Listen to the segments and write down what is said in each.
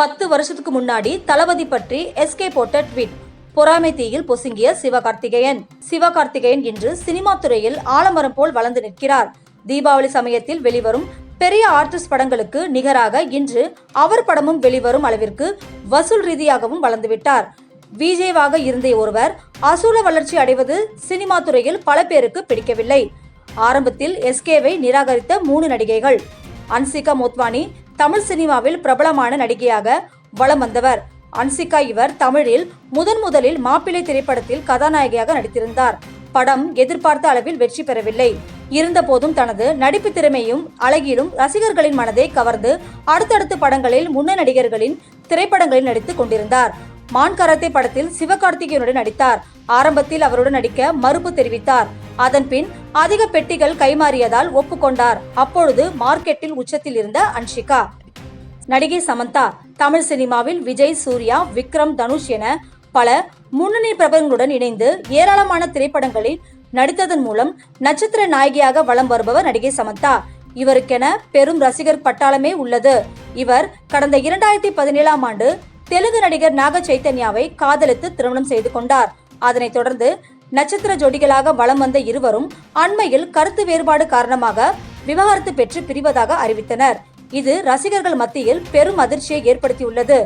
பத்து வருஷத்துக்கு முன்னாடி தளபதி பற்றி எஸ்கே போட்ட ட்வீட். பொறாமை தீயில் பொசுங்கிய சிவகார்த்திகேயன். சிவகார்த்திகேயன் இன்று சினிமா துறையில் ஆலமரம் போல் வளர்ந்து நிற்கிறார். தீபாவளி சமயத்தில் வெளிவரும் பெரிய ஆர்டிஸ்ட் படங்களுக்கு நிகராக இன்று அவர் படமும் வெளிவரும் அளவிற்கு வசூல் ரீதியாகவும் வளர்ந்துவிட்டார். விஜேவாக இருந்த ஒருவர் அசூல வளர்ச்சி அடைவது சினிமா துறையில் பல பேருக்கு பிடிக்கவில்லை. ஆரம்பத்தில் எஸ்கேவை நிராகரித்த மூணு நடிகைகள். அன்சிகா மோத்வானி தமிழ் சினிமாவில் பிரபலமான நடிகையாக வலம் வந்தவர். அன்சிகா இவர் தமிழில் முதன் முதலில் மாப்பிள்ளை திரைப்படத்தில் கதாநாயகியாக நடித்திருந்தார். படம் எதிர்பார்த்த அளவில் வெற்றி பெறவில்லை. இருந்தபோதும் தனது நடிப்பு திறமையும் அழகிலும் ரசிகர்களின் மனதை கவர்ந்து அடுத்தடுத்த படங்களில் முன்ன நடிகர்களின் திரைப்படங்களில் நடித்துக் கொண்டிருந்தார். மான் கராத்தே படத்தில் சிவகார்த்திகேயனுடன் நடித்தார். ஆரம்பத்தில் அவருடன் நடிக்க மறுப்பு தெரிவித்தார். அதன்பின் அதிக பெட்டிகள் கைமாறியதால் ஒப்புக்கொண்டார். அப்பொழுது மார்க்கெட்டில் உச்சத்தில் இருந்த அன்ஷிகா நடிகை சமந்தா தமிழ் சினிமாவில் விஜய் சூர்யா விக்ரம் தனுஷ் என பல முன்னணி பிரபலங்களுடன் இணைந்து ஏராளமான திரைப்படங்களில் நடித்ததன் மூலம் நட்சத்திர நாயகியாக வலம் வருபவர் நடிகை சமந்தா. இவருக்கென பெரும் ரசிகர் பட்டாளமே உள்ளது. இவர் கடந்த இரண்டாயிரத்தி பதினேழாம் ஆண்டு தெலுங்கு நடிகர் நாக சைத்தன்யாவை காதலித்து திருமணம் செய்து கொண்டார். அதனைத் தொடர்ந்து நட்சத்திர ஜோடிகளாக வலம் வந்த இருவரும் அண்மையில் கருத்து வேறுபாடு காரணமாக விவாகரத்து பெற்று பிரிவதாக அறிவித்தனர். இது ரசிகர்கள் மத்தியில் பெரும் அதிர்ச்சியை ஏற்படுத்தியுள்ளது.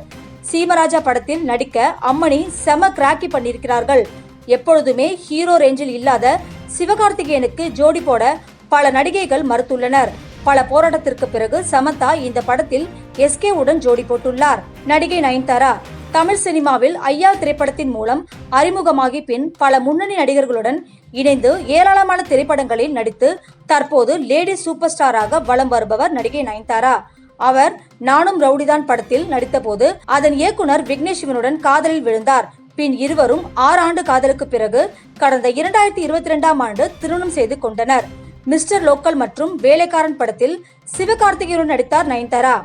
சீமராஜா படத்தில் நடிக்க அம்மணி செம கிராக்கி பண்ணியிருக்கிறார்கள். எப்பொழுதுமே ஹீரோ ரேஞ்சில் இல்லாத சிவகார்த்திகேயனுக்கு ஜோடி போட பல நடிகைகள் மறுத்துள்ளனர். பல போராட்டத்திற்கு பிறகு சமந்தா இந்த படத்தில் எஸ்கே உடன் ஜோடி போட்டுள்ளார். நடிகை நயன்தாரா தமிழ் சினிமாவில் ஐயா திரைப்படத்தின் மூலம் அறிமுகமாகி பின் பல முன்னணி நடிகர்களுடன் இணைந்து ஏராளமான திரைப்படங்களில் நடித்து தற்போது லேடி சூப்பர் ஸ்டாராக வலம் வருபவர் நடிகை நயன்தாரா. அவர் நானும் ரவுடிதான் படத்தில் நடித்தபோது அதன் இயக்குனர் விக்னேஷ் சிவனுடன் காதலில் விழுந்தார். பின் இருவரும் ஆறு ஆண்டு காதலுக்கு பிறகு கடந்த இரண்டாயிரத்தி இருபத்தி ரெண்டாம் ஆண்டு திருமணம் செய்து கொண்டனர். மிஸ்டர் லோக்கல் மற்றும் வேலைக்காரன் படத்தில் சிவகார்த்திகேயனுடன் நடித்தார் நயன்தாரா.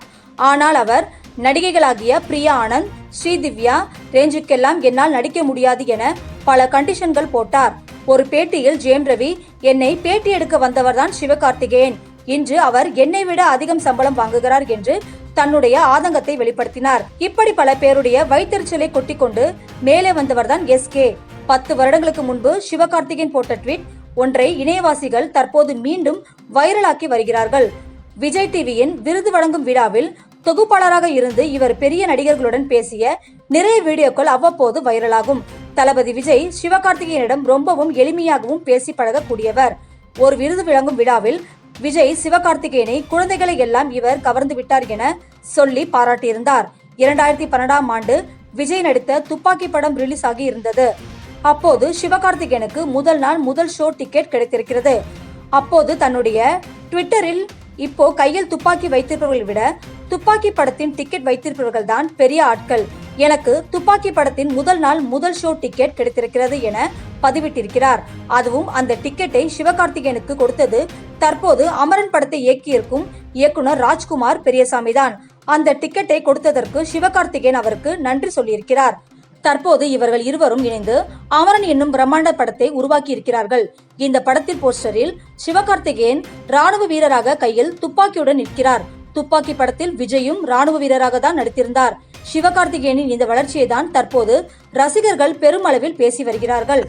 ஆனால் அவர் நடிகைகளாகிய பிரியா ஆனந்த் ஸ்ரீதிவ்யா ரேஞ்சுக்கெல்லாம் என்னால் நடிக்க முடியாது என பல கண்டிஷன்கள் போட்டார். ஒரு பேட்டியில் ஜெயம் ரவி என்னை பேட்டி எடுக்க வந்தவர்தான் சிவகார்த்திகேயன். இன்று அவர் என்னை விட அதிகம் சம்பளம் வாங்குகிறார் என்று தன்னுடைய ஆதங்கத்தை வெளிப்படுத்தினார். இப்படி பல பேருடைய வைத்தறிச்சலை கொட்டிக்கொண்டு மேலே வந்தவர்தான் எஸ்கே பத்து வருடங்களுக்கு முன்பு சிவகார்த்திகேயன் போட்ட ட்வீட் ஒன்றை இணையவாசிகள் தற்போது மீண்டும் வைரலாக்கி வருகிறார்கள். விஜய் டிவியின் விருது வழங்கும் விழாவில் தொகுப்பாளராக இருந்து இவர் பெரிய நடிகர்களுடன் பேசிய நிறைய வீடியோக்கள் அவ்வப்போது வைரலாகும். தளபதி விஜய் சிவகார்த்திகேயனிடம் ரொம்பவும் எளிமையாகவும் பேசி பழகக்கூடியவர். ஒரு விருது வழங்கும் விழாவில் விஜய் சிவகார்த்திகேயனை குழந்தைகளை எல்லாம் இவர் கவர்ந்து விட்டார் என சொல்லி பாராட்டியிருந்தார். இரண்டாயிரத்தி பன்னெண்டாம் ஆண்டு விஜய் நடித்த துப்பாக்கி படம் ரிலீஸ் ஆகி இருந்தது. அப்போது சிவகார்த்திகேயனுக்கு முதல் நாள் முதல் ஷோ டிக்கெட் கிடைத்திருக்கிறது. அப்போது தன்னுடைய ட்விட்டரில் இப்போ கையில் துப்பாக்கி வைத்திருப்பவர்களை விட துப்பாக்கி படத்தின் டிக்கெட் வைத்திருப்பவர்கள் தான் பெரிய ஆட்கள். எனக்கு துப்பாக்கி படத்தின் முதல் நாள் முதல் ஷோ டிக்கெட் கிடைத்திருக்கிறது என பதிவிட்டிருக்கிறார். அதுவும் அந்த டிக்கெட்டை சிவகார்த்திகேயனுக்கு கொடுத்தது தற்போது அமரன் படத்தை இயக்கியிருக்கும் இயக்குனர் ராஜ்குமார் பெரியசாமி தான். அந்த டிக்கெட்டை கொடுத்ததற்கு சிவகார்த்திகேயன் அவருக்கு நன்றி சொல்லியிருக்கிறார். தற்போது இவர்கள் இருவரும் இணைந்து அமரன் என்னும் பிரம்மாண்ட படத்தை உருவாக்கி இருக்கிறார்கள் இந்த படத்தின் போஸ்டரில் சிவகார்த்திகேயன் ராணுவ வீரராக கையில் துப்பாக்கியுடன் நிற்கிறார். துப்பாக்கி படத்தில் விஜயும் ராணுவ வீரராக தான் நடித்திருந்தார். சிவகார்த்திகேயனின் இந்த வளர்ச்சியை தான் தற்போது ரசிகர்கள் பெருமளவில் பேசி வருகிறார்கள்.